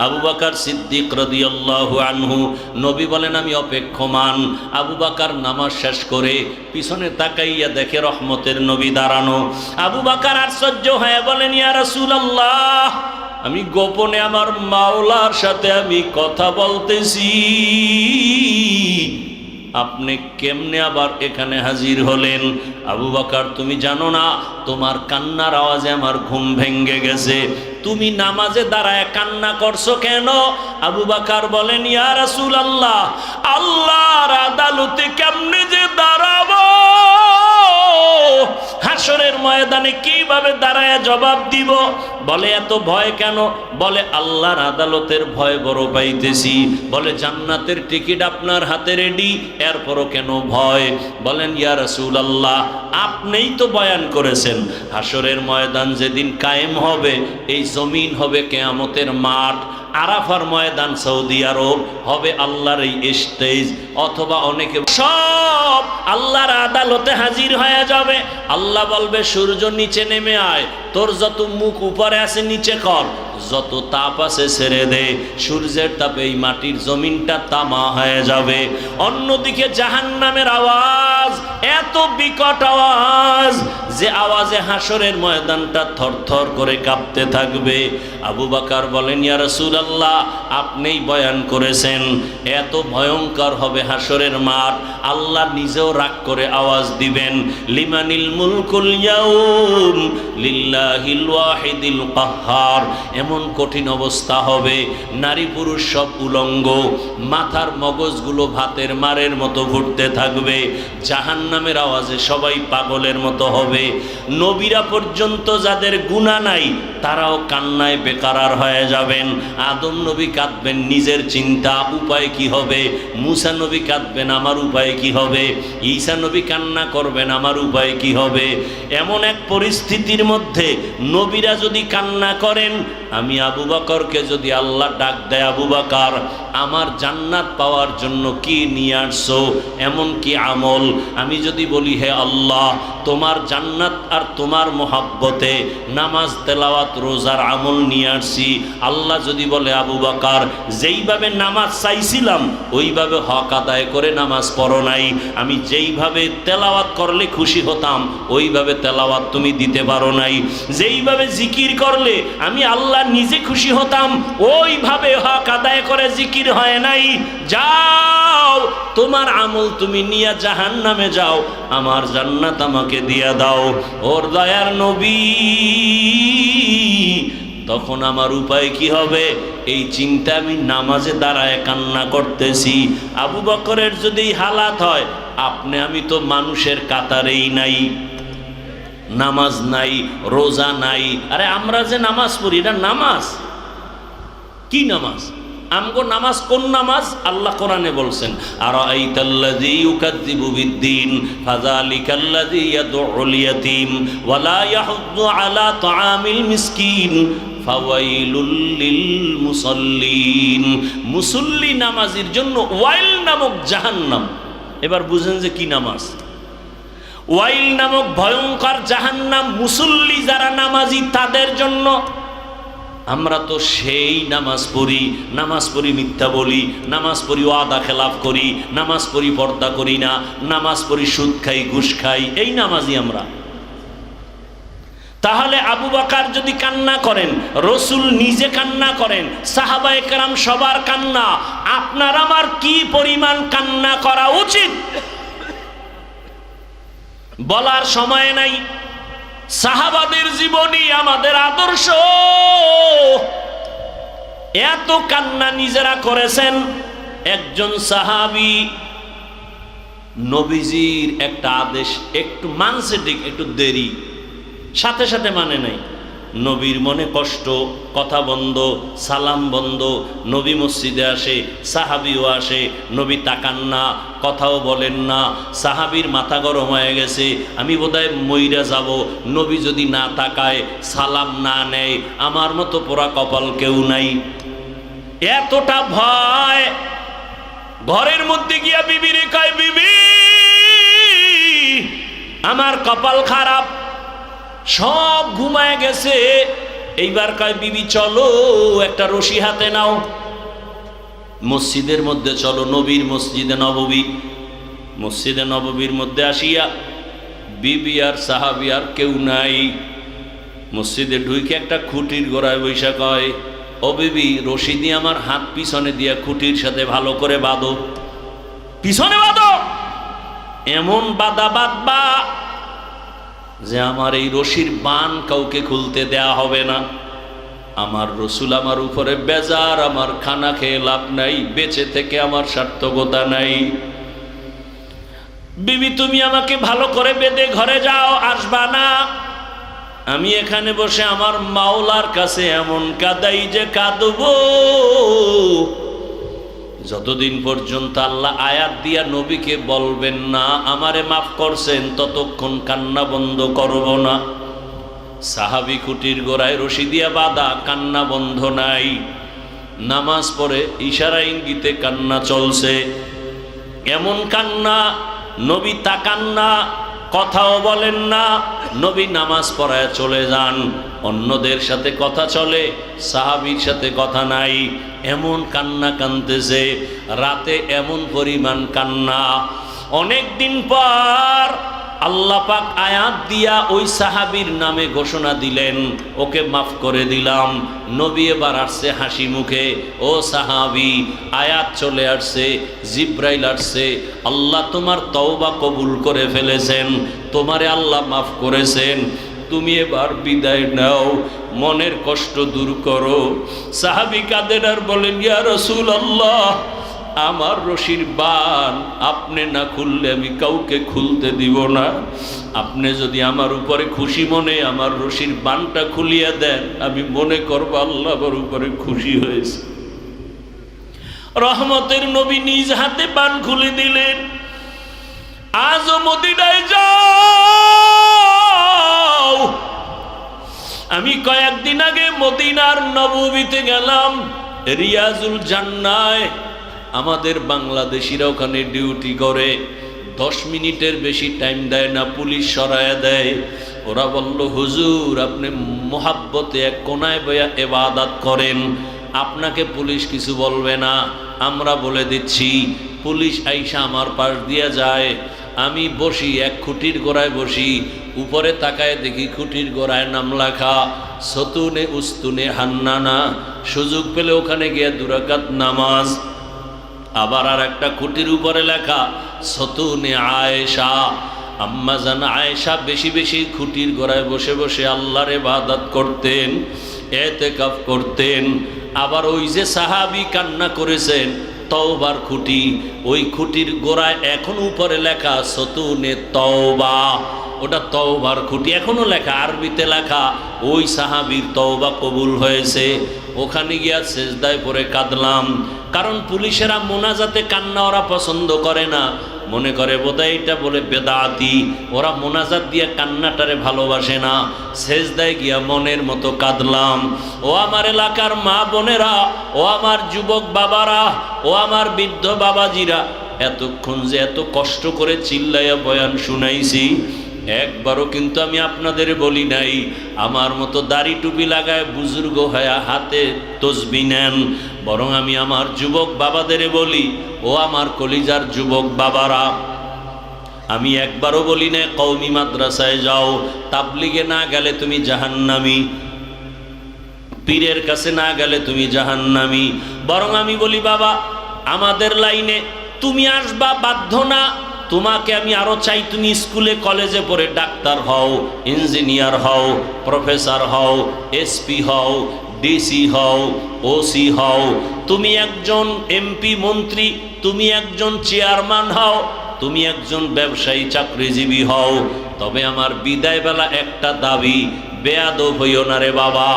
আবু বাকার সিদ্দিক রদিয়াল্লাহু আনহু, নবী বলেন, আমি অপেক্ষমান। আবু বাকার নামাজ শেষ করে পিছনে তাকাইয়া দেখে রহমতের নবী দাঁড়ানো। আবু বাকার আশ্চর্য হয়ে বলেন, ইয়া রাসূলুল্লাহ, আমি গোপনে আমার মাওলার সাথে আমি কথা বলতেছি। আপনি কেমনে আবার এখানে হাজির হলেন? আবু বাকার, তুমি জানো না, তোমার কান্নার আওয়াজে আমার ঘুম ভেঙ্গে গেছে। তুমি নামাজে দাঁড়ায় কান্না করছ কেন? আবু বাকার বলেন, ইয়া রাসূল আল্লাহ আল্লাহর আদালতে কেমনে যে দাঁড়াবো? হাসরের ময়দানে কীভাবে দাঁড়ায় জবাব দিব? বলে, এত ভয় কেন? বলে, আল্লাহর আদালতের ভয় বড় পাইতেছি। বলে, জান্নাতের টিকিট আপনার হাতে রেডি, এরপরও কেন ভয়? বলেন, ইয়া রাসূল আল্লাহ আপনিই তো বয়ান করেছেন, হাসরের ময়দান যেদিন কায়েম হবে, এই জমিন হবে কেয়ামতের মাঠ। আরাফার ময়দান সৌদি আরব, হবে আল্লাহর এই স্টেজ। অথবা অনেকে সব আল্লাহর আদালতে হাজির হয়ে যাবে। আল্লাহ বলবে, সূর্য নিচে নেমে আয়, তোর যত মুখ উপরে আছে, নিচে কর। যত তাপ আছে ছেড়ে দে, সূর্যের তাপে এই মাটির জমিনটা তামা হয়ে যাবে। অন্যদিকে জাহান্নামের আওয়াজ, এত বিকট আওয়াজ যে আওয়াজে হাসরের ময়দানটা থরথর করে কাঁপতে থাকবে। আবু বাকার বলেন, ইয়া রাসূলুল্লাহ, আপনিই বয়ান করেছেন, এত ভয়ঙ্কর হবে হাসরের মাঠ। আল্লাহ নিজেও রাগ করে আওয়াজ দিবেন, লিমানিল মুলকুল ইয়াউম লিল্লাহিল ওয়াহিদিল কাহ্হার এমন কঠিন অবস্থা হবে। নারী পুরুষ সব উলঙ্গ। মাথার মগজগুলো ভাতের মারের মতো ঘুরতে থাকবে। জাহান নামের আওয়াজে সবাই পাগলের মতো হবে। নবীরা পর্যন্ত যাদের গুণা নাই তারাও কান্নায় বেকারার হয়ে যাবেন। আদম নবী কাঁদবেন, নিজের চিন্তা, উপায় কি হবে? মুসা নবী কাঁদবেন, আমার উপায় কি হবে? ঈসা নবী কান্না করবেন, আমার উপায় কি হবে? এমন এক পরিস্থিতির মধ্যে নবীরা যদি কান্না করেন, আমি আবু বকরকে যদি আল্লাহ ডাক দেয়, আবু বকর, আমার জান্নাত পাওয়ার জন্য কি নিয়ে আসছো? এমন কি আমল? আমি যদি বলি, হে আল্লাহ, তোমার জান্নাত আর তোমার মোহাব্বতে নামাজ তেলাওয়াত রোজার আমল নিয়ে আসছি। আল্লাহ যদি বলে, আবু বাকার, যেইভাবে নামাজ চাইছিলাম, ওইভাবে হক আদায় করে নামাজ পড়ো নাই। আমি যেইভাবে তেলাওয়াত করলে খুশি হতাম, ওইভাবে তেলাওয়াত তুমি দিতে পারো নাই। যেইভাবে জিকির করলে আমি আল্লাহ নিজে খুশি হতাম, ওইভাবে হক আদায় করে জিকির হয় নাই। যাও, তোমার আমল তুমি নিয়ে জাহান নামে যাও। আমার জান্নাত আমাকে দিয়া দাও। ওর দয়ার নবী তখন আমার উপায় কি হবে? এই চিন্তা আমি নামাজে দাঁড়ায় কান্না করতেছি। আবু বকরের যদি হালাত হয়, আপনি, আমি তো মানুষের কাতারেই নাই। নামাজ নাই, রোজা নাই। আরে আমরা যে নামাজ পড়ি, এটা নামাজ? কি নামাজ? আমগো নামাজ কোন নামাজ? আল্লাহ কোরআনে বলছেন আর আইতাল্লাযী ইউকাযযিবু বিদ্দীন, ফাযালিকাল্লাযী ইয়াদউল ইয়াতীম, ওয়ালা ইয়াহুদ্দু আলা তাআমিল মিসকিন মুসাল্লিন। মুসল্লি নামাজির জন্য ওয়াইল নামক জাহান্নাম। এবার বুঝেন যে কি নামাজ? ওয়াইল নামক ভয়ঙ্কর জাহান্নাম মুসল্লি যারা নামাজি তাদের জন্য আমরা তো সেই নামাজ পড়ি নামাজ পড়ি মিথ্যা বলি, নামাজ পড়ি ওয়াদা খেলাফ করি, নামাজ পড়ি পর্দা করি না, নামাজ পড়ি সুদ খাই, ঘুষ খাই, এই নামাজই আমরা। তাহলে আবু বাকার যদি কান্না করেন, রসুল নিজে কান্না করেন সাহাবা একরাম সবার কান্না, আপনার আমার কি পরিমাণ কান্না করা উচিত? বলার সময় নাই। সাহাবাদের জীবনী আমাদের আদর্শ। এত কান্না নিজেরা করেছেন। একজন সাহাবি নবীজির একটা আদেশ একটু মানছে ঠিক, একটু দেরি। সাথে সাথে মানে নাই। নবীর মনে কষ্ট, কথা বন্ধ, সালাম বন্ধ, নবী মসজিদে আসে, সাহাবিও আসে, নবী তাকান না, কথাও বলেন না, সাহাবির মাথা গরম হয়ে গেছে, আমি বোধহয় মইরা যাব, নবী যদি না তাকায়, সালাম না নেয়, আমার মতো পোড়া কপাল কেউ নাই। এতটা ভয়, ঘরের মধ্যে গিয়া বিবি রে কয়, বিবি, আমার কপাল খারাপ সব ঘুমায় গেছে। এইবার কয়, বিবি, চলো, একটা রশি হাতে নাও। মসজিদের মধ্যে চলো, নবীর মসজিদে নববী। মসজিদে নববীর মধ্যে আসিয়া বিবি আর সাহাবি আর কেউ নাই। মসজিদে ঢুইকে একটা খুঁটির গোড়ায় বৈশাখ কয়, ও বিবি, রশি দিয়ে আমার হাত পিছনে দিয়া খুঁটির সাথে ভালো করে বাঁধো। পিছনে বাঁধো? এমন বাদা বাঁধবা যে আমার এই রশির বান কাউকে খুলতে দেয়া হবে না। আমার রসুল আমার উপরে বেজার, আমার খানা খেয়ে লাভ নাই, বেঁচে থেকে আমার সার্থকতা নাই। বিবি, তুমি আমাকে ভালো করে বেঁধে ঘরে যাও, আসবা না। আমি এখানে বসে আমার মাওলার কাছে এমন কাদাই যে কাঁদব। যতদিন পর্যন্ত আল্লাহ আয়াত দিয়া নবীকে বলবেন না, আমারে মাফ করছেন, ততক্ষণ কান্না বন্ধ করব না। সাহাবি খুঁটির গোড়ায় রশি দিয়া বাঁধা, কান্না বন্ধ নাই। নামাজ পড়ে ইশারা ইঙ্গিতে কান্না চলছে। এমন কান্না, নবী তাকান না কথাও বলেন না। নবী নামাজ পড়ায় চলে যান। অন্যদের সাথে কথা চলে, সাহাবির সাথে কথা নাই। এমন কান্না কানতেছে রাতে এমন পরিমাণ কান্না। অনেক দিন পর আল্লাহ পাক আয়াত দিয়া ওই সাহাবীর নামে ঘোষণা দিলেন, ওকে মাফ করে দিলাম। নবী এবার আসছে হাসি মুখে, ও সাহাবি, আয়াত চলে আসছে, জিব্রাইল আসছে, আল্লাহ তোমার তওবা কবুল করে ফেলেছেন, তোমারে আল্লাহ মাফ করেছেন, তুমি এবার বিদায় নাও, মনের কষ্ট দূর করো। সাহাবি কাদের আর বলেন, ইয়া রসুল আল্লাহ আমার রশির বান, আপনি না খুললে আমি কাউকে খুলতে দিব না। আপনি যদি আমার উপরে খুশি মনে আমার রশির বানটা খুলিয়া দেন, আমি মনে করব আল্লাহ আমার উপরে খুশি হয়েছে। রহমতের নবী নিজ হাতে বান খুলে দিলেন। আজও মদিনায় যাও। আমি কয়েকদিন আগে মদিনার নববীতে গেলাম, রিয়াজুল জান্নায়। আমাদের বাংলাদেশিরা ওখানে ডিউটি করে। দশ মিনিটের বেশি টাইম দেয় না, পুলিশ সরায় দেয়। ওরা বলল, হুজুর, আপনি মোহাব্বতে এক কোনায় বয়া এবাদাত করেন। আপনাকে পুলিশ কিছু বলবে না। আমরা বলে দিচ্ছি, পুলিশ আইসা আমার পাশ দিয়া যায়। আমি বসি, এক খুঁটির গোড়ায় বসি। উপরে তাকায় দেখি খুঁটির গোড়ায় নাম লেখা, সতুনে উস্তুনে হান্নানা। সুযোগ পেলে ওখানে গিয়ে দুরাকাত নামাজ। আবার আর একটা খুঁটির উপরে লেখা, সতুনে আয়েশা। আম্মা জান আয়েশা বেশি বেশি খুঁটির গোড়ায় বসে বসে আল্লাহরে বাদাত করতেন এতে কাপ করতেন। আবার ওই যে সাহাবি কান্না করেছেন, তওবার খুঁটি, ওই খুঁটির গোড়ায় এখন উপরে লেখা, সতুনে তওবা। ওটা তওবার খুঁটি এখনও লেখা, আরবিতে লেখা, ওই সাহাবির তওবা কবুল হয়েছে। ওখানে গিয়া সেজদায় পরে কাঁদলাম। কারণ পুলিশেরা মোনাজাতে কান্না ওরা পছন্দ করে না। মনে করে, বোধহয় এটা বলে বেদাতি। ওরা মোনাজাত দিয়ে কান্নাটারে ভালোবাসে না। শেষ সেজদায় গিয়া মনের মতো কাঁদলাম। ও আমার এলাকার মা বোনেরা, ও আমার যুবক বাবারা, ও আমার বৃদ্ধ বাবাজিরা, এতক্ষণ যে এত কষ্ট করে চিল্লাইয়া বয়ান শুনাইছি একবারও কিন্তু আমি আপনাদের বলি নাই, আমার মতো দাড়ি টুপি লাগায় বুজুর্গ হয়ে হাতে তসবি নেন। বরং আমি আমার যুবক বাবাদের বলি, ও আমার কলিজার যুবক বাবারা, আমি একবারও বলি না কৌমি মাদ্রাসায় যাও, তাবলিগে না গেলে তুমি জাহান্নামি, পীরের কাছে না গেলে তুমি জাহান্নামি। বরং আমি বলি, বাবা, আমাদের লাইনে তুমি আসবা, বাধ্য না তোমাকে আমি আরও চাই, তুমি স্কুলে, কলেজে পড়ে ডাক্তার হও, ইঞ্জিনিয়ার হও, প্রফেসর হও এসপি হও ডিসি হও ওসি হও। তুমি একজন এমপি মন্ত্রী, তুমি একজন চেয়ারম্যান হও, তুমি একজন ব্যবসায়ী, চাকরিজীবী হও। তবে আমার বিদায় বেলা একটা দাবি, বেয়াদব হইও না রে বাবা।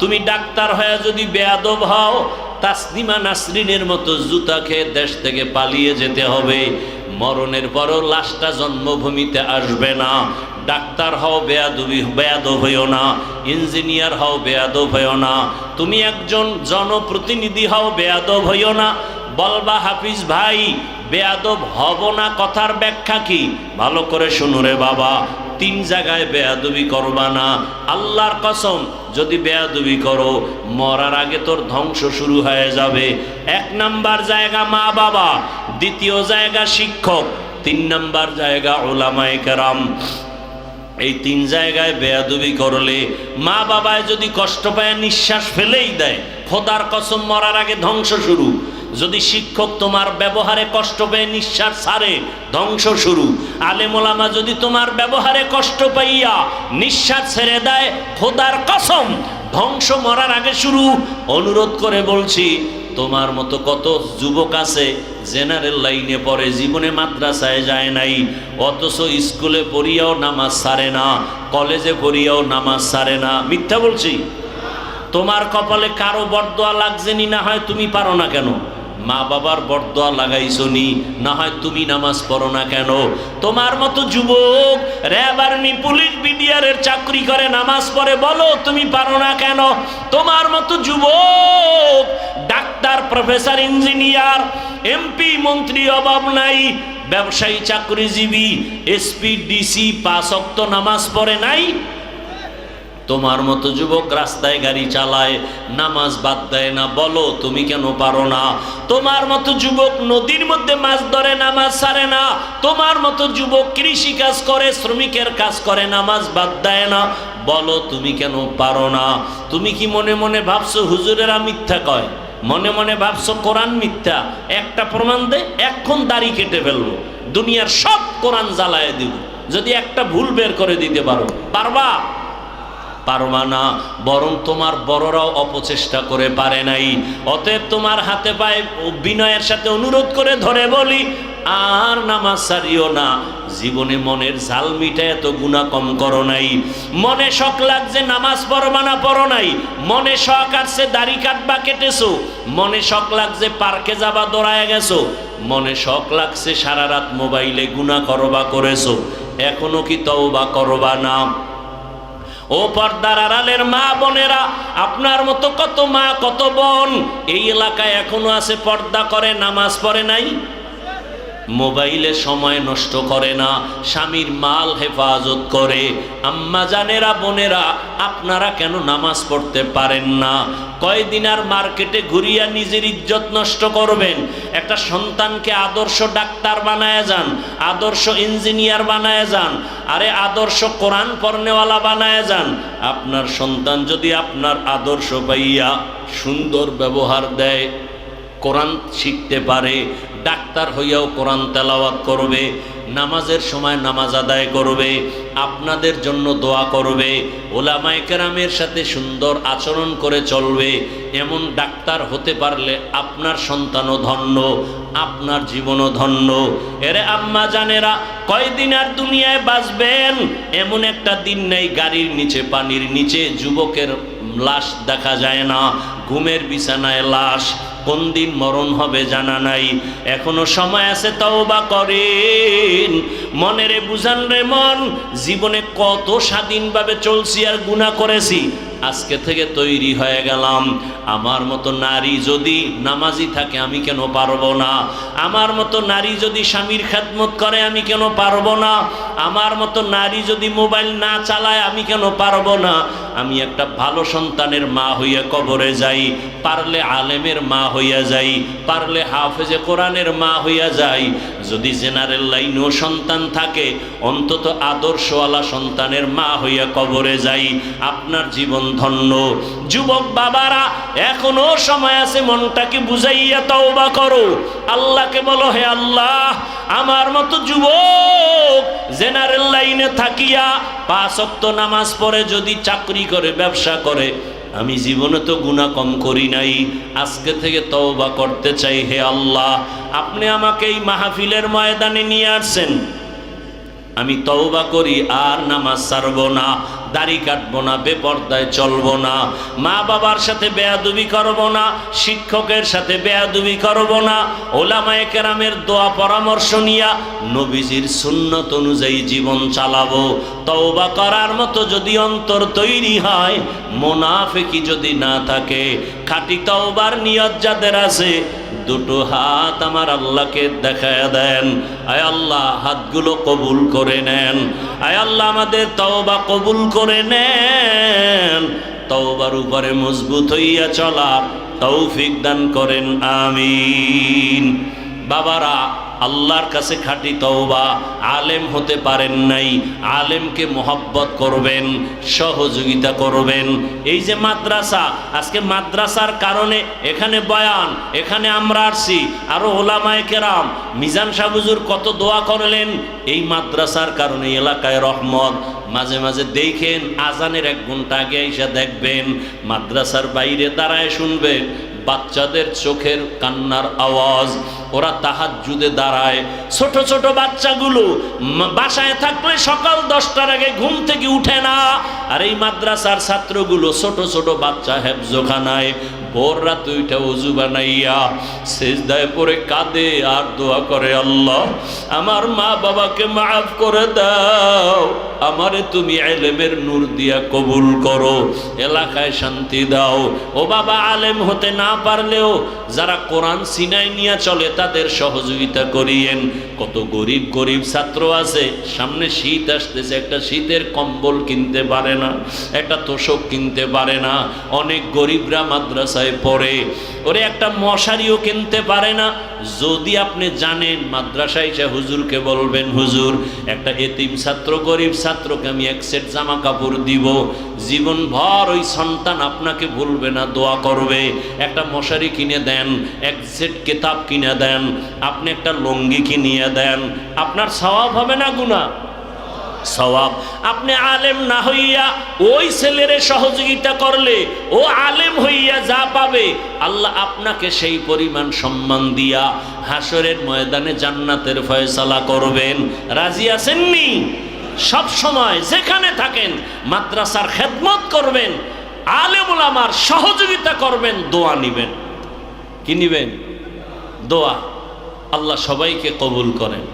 তুমি ডাক্তার হয়ে যদি বেয়াদব হও, তাসনিমা নাসরিনের মতো জুতা খেয়ে দেশ থেকে পালিয়ে যেতে হবে। মরণের পরও লাশটা জন্মভূমিতে আসবে না। ডাক্তার হও বেয়াদবি, বেয়াদব হইও না। ইঞ্জিনিয়ার হও বেয়াদব হইও না। তুমি একজন জনপ্রতিনিধি হও বেয়াদব হইও না। বলবা, হাফিজ ভাই, বেয়াদব হব না। কথার ব্যাখ্যা কি? ভালো করে শুনুরে বাবা। তিন জায়গায় বেয়াদবি করবা না। আল্লাহর কসম, যদি বেয়াদবি করো, মরার আগে তোর ধ্বংস শুরু হয়ে যাবে। এক নাম্বার জায়গা মা বাবা, দ্বিতীয় জায়গা শিক্ষক, তিন নাম্বার জায়গা ওলামায়ে কেরাম। এই তিন জায়গায় বেয়াদবি করলে মা বাবায় যদি কষ্ট পায়, নিঃশ্বাস ফেলেই দেয়। খোদার কসম, মরার আগে ধ্বংস শুরু। যদি শিক্ষক তোমার ব্যবহারে কষ্ট পেয়ে নিঃশ্বাস ছাড়ে, ধ্বংস শুরু। আলেমোলামা যদি তোমার ব্যবহারে কষ্ট পাইয়া নিঃশ্বাস ছেড়ে দেয়, খোদার কসম, ধ্বংস মরার আগে শুরু। অনুরোধ করে বলছি, তোমার মতো কত যুবক আছে, জেনারেল লাইনে পড়ে, জীবনে মাদ্রাসায় যায় নাই, অথচ স্কুলে পড়িয়াও নামাজ সারে না, কলেজে পড়িয়াও নামাজ সারে না। মিথ্যা বলছি? তোমার কপালে কারও বরদোয়া লাগছে নি, না হয় তুমি পারো না কেন? মা বাবার বরদোয়া লাগাইছো নি না হয় তুমি নামাজ পড়ো না কেন? তোমার মতো যুবক, র্যাব আর্মি, পুলিশ, বিডিআরের চাকরি করে, নামাজ পড়ে, বলো তুমি পারো না কেন? তোমার মতো যুবক, ডাক্তার, প্রফেসর, ইঞ্জিনিয়ার, এমপি, মন্ত্রী অভাব নাই, ব্যবসায়ী, চাকরিজীবী, এসপি, ডিসি, পাঁচ অক্ত নামাজ পড়ে নাই? তোমার মতো যুবক রাস্তায় গাড়ি চালায়, নামাজ বাদ দেয় না, বলো তুমি কেন পারো না? তোমার মতো যুবক নদীর মধ্যে মাছ ধরে, নামাজ সারে না। তোমার মতো যুবক কৃষি কাজ করে, শ্রমিকের কাজ করে, নামাজ বাদ দেয় না। বলো তুমি কেন পারো না? তুমি কি মনে মনে ভাবছ হুজুরেরা মিথ্যা কয়? মনে মনে ভাবছ কোরআন মিথ্যা? একটা প্রমাণ দে এক্ষণ দাড়ি কেটে ফেলব। দুনিয়ার সব কোরআন জ্বালায় দিব। যদি একটা ভুল বের করে দিতে পারো, পারবা? পারবা না, বরং তোমার বড়রাও অপচেষ্টা করে পারে নাই। অতএব তোমার হাতে পায়ে বিনয়ের সাথে অনুরোধ করে ধরে বলি, আর নামাজ সারিও না। জীবনে মনের ঝাল মিটা এত গুণা কম করো নাই। মনে শখ লাগছে নামাজ পড়বা না, পড়ো নাই। মনে শখ আসছে দাড়ি কাটবা কেটেছো। মনে শখ লাগছে পার্কে যাবা দৌড়ায় গেছো। মনে শখ লাগছে সারা রাত মোবাইলে গুণা করবা করেছ। এখনও কি তওবা করবা না? ও পর্দার আড়ালের মা বোনেরা, আপনার মতো কত মা, কত বোন, এই এলাকায় এখনও আছে, পর্দা করে, নামাজ পড়ে নাই? মোবাইলে সময় নষ্ট করে না, স্বামীর মাল হেফাজত করে। আম্মা জানেরা, বোনেরা, আপনারা কেন নামাজ পড়তে পারেন না? কয়দিন আর মার্কেটে ঘুরিয়া নিজের ইজ্জত নষ্ট করবেন? একটা সন্তানকে আদর্শ ডাক্তার বানায় যান, আদর্শ ইঞ্জিনিয়ার বানায় যান, আরে আদর্শ কোরআন পড়নেওয়ালা বানায় যান। আপনার সন্তান যদি আপনার আদর্শ পাইয়া সুন্দর ব্যবহার দেয় কোরআন শিখতে পারে, ডাক্তার হইয়াও কোরআন তেলাওয়াত করবে, নামাজের সময় নামাজ আদায় করবে, আপনাদের জন্য দোয়া করবে, ওলামায়ে কেরামের সাথে সুন্দর আচরণ করে চলবে, এমন ডাক্তার হতে পারলে আপনার সন্তানও ধন্য, আপনার জীবনও ধন্য। এরে আম্মা জানেরা, কয়দিন আর দুনিয়ায় বাঁচবেন? এমন একটা দিন নেই গাড়ির নিচে, পানির নিচে, যুবকের লাশ দেখা যায় না, ঘুমের বিছানায় লাশ। কোন দিন মরণ হবে জানা নাই। এখনও সময় আছে তওবা করেন। মনেরে বুঝান রে মন, জীবনে কত স্বাধীনভাবে চলছি আর গুণা করেছি। আজকে থেকে তৈরি হয়ে গেলাম। আমার মতো নারী যদি নামাজি থাকে, আমি কেন পারব না? আমার মতো নারী যদি স্বামীর খেদমত করে, আমি কেন পারব না? আমার মতো নারী যদি মোবাইল না চালায়, আমি কেন পারব না? আমি একটা ভালো সন্তানের মা হইয়া কবরে যাই, পারলে আলেমের মা হইয়া যাই, পারলে হাফেজে কোরআনের মা হইয়া যাই। যদি জেনারেল লাইনেও সন্তান থাকে, অন্তত আদর্শওয়ালা সন্তানের মা হইয়া কবরে যাই। আপনার জীবন ধন্য। যুবক বাবারা, এখনও সময় আছে মনটাকে বুঝাইয়া তওবা করো। আল্লাহকে বলো, হে আল্লাহ, আমার মতো যুবক জেনারেল লাইনে থাকিয়া পাঁচ অক্ত নামাজ পড়ে যদি চাকরি করে, ব্যবসা করে, আমি জীবনে তো গুণা কম করি নাই। আজকে থেকে তওবা করতে চাই, হে আল্লাহ, আপনি আমাকে এই মাহফিলের ময়দানে নিয়ে আসছেন। আমি তওবা করি, আর নামাজ ছাড়বো না। দাড়ি কাটবো না, বেপর্দায় চলবো না, মা বাবার সাথে বেয়াদুবি করব না, শিক্ষকের সাথে বেয়াদুবি করব না, ওলামায়ে কেরামের দোয়া পরামর্শ নিয়া নবীজির সুন্নত অনুযায়ী জীবন চালাবো। তওবা করার মতো যদি অন্তর তৈরি হয় মোনাফেকি যদি না থাকে, খাঁটি তওবার নিয়ত যাদের আছে, দুটো হাত আমার আল্লাহকে দেখায় দেন। আয় আল্লাহ, হাতগুলো কবুল করে নেন। আয় আল্লাহ, আমাদের তওবা কবুল করে নেন। তওবার উপরে মজবুত হইয়া চলা তৌফিক দান করেন, আমিন। বাবারা আল্লাহর কাছে খাঁটি তওবা। আলেম হতে পারেন নাই, আলেমকে মোহব্বত করবেন, সহযোগিতা করবেন। এই যে মাদ্রাসা, আজকে মাদ্রাসার কারণে এখানে বয়ান, এখানে আমরা আসছি, আরও ওলামায় কেরাম, মিজান সাহুজুর কত দোয়া করলেন? এই মাদ্রাসার কারণে এলাকায় রহমত। মাঝে মাঝে দেখেন, আজানের এক ঘণ্টা আগে এসে দেখবেন, মাদ্রাসার বাইরে দাঁড়ায় শুনবেন বাচ্চাদের চোখের কান্নার আওয়াজ, ওরা তাহার জুদে দাঁড়ায়। ছোট ছোট বাচ্চাগুলো বাসায় থাকলে সকাল দশটার আগে ঘুম থেকে উঠে না। আর এই মাদ্রাসার ছাত্রগুলো ছোট ছোট বাচ্চা হেফজোখানায় ভোর রাত ওইটা উজু বানাইয়া সেজদায় পরে কাঁদে আর দোয়া করে, আল্লাহ, আমার মা বাবাকে মাফ করে দাও। আমারে তুমি এলেমের নূর দিয়া কবুল করো, এলাকায় শান্তি দাও। ও বাবা, আলেম হতে না পারলেও যারা কোরআন সিনাই নিয়ে চলে তাদের সহযোগিতা করিয়েন। কত গরিব গরিব ছাত্র আছে, সামনে শীত আসতেছে, একটা শীতের কম্বল কিনতে পারে না, একটা তোষক কিনতে পারে না। অনেক গরিবরা মাদ্রাসায় পড়ে, ওরে একটা মশারিও কিনতে পারে না। যদি আপনি জানেন, মাদ্রাসায় সে হুজুরকে বলবেন, হুজুর, একটা এতিম ছাত্র, গরিব ছাত্রকে আমি এক সেট জামা কাপড় দিব। জীবন ভর ওই সন্তান আপনাকে ভুলবে না, দোয়া করবে। একটা মশারি কিনে দেন, এক সেট কেতাব কিনে দেন, আপনি একটা লঙ্গি কিনিয়ে দেন। আপনার স্বভাব হবে না গুণা সওয়াব। আপনি আলেম না হইয়া ওই ছেলেরে সহযোগিতা করলে ও আলেম হইয়া যা পাবে, আল্লাহ আপনাকে সেই পরিমাণ সম্মান দিয়া হাসরের ময়দানে জান্নাতের ফয়সালা করবেন। রাজি আছেননি? সব সময় যেখানে থাকেন, মাদ্রাসার খেদমত করবেন আলেমুল আমার সহযোগিতা করবেন, দোয়া নিবেন। কি নিবেন? দোয়া। আল্লাহ সবাইকে কবুল করেন।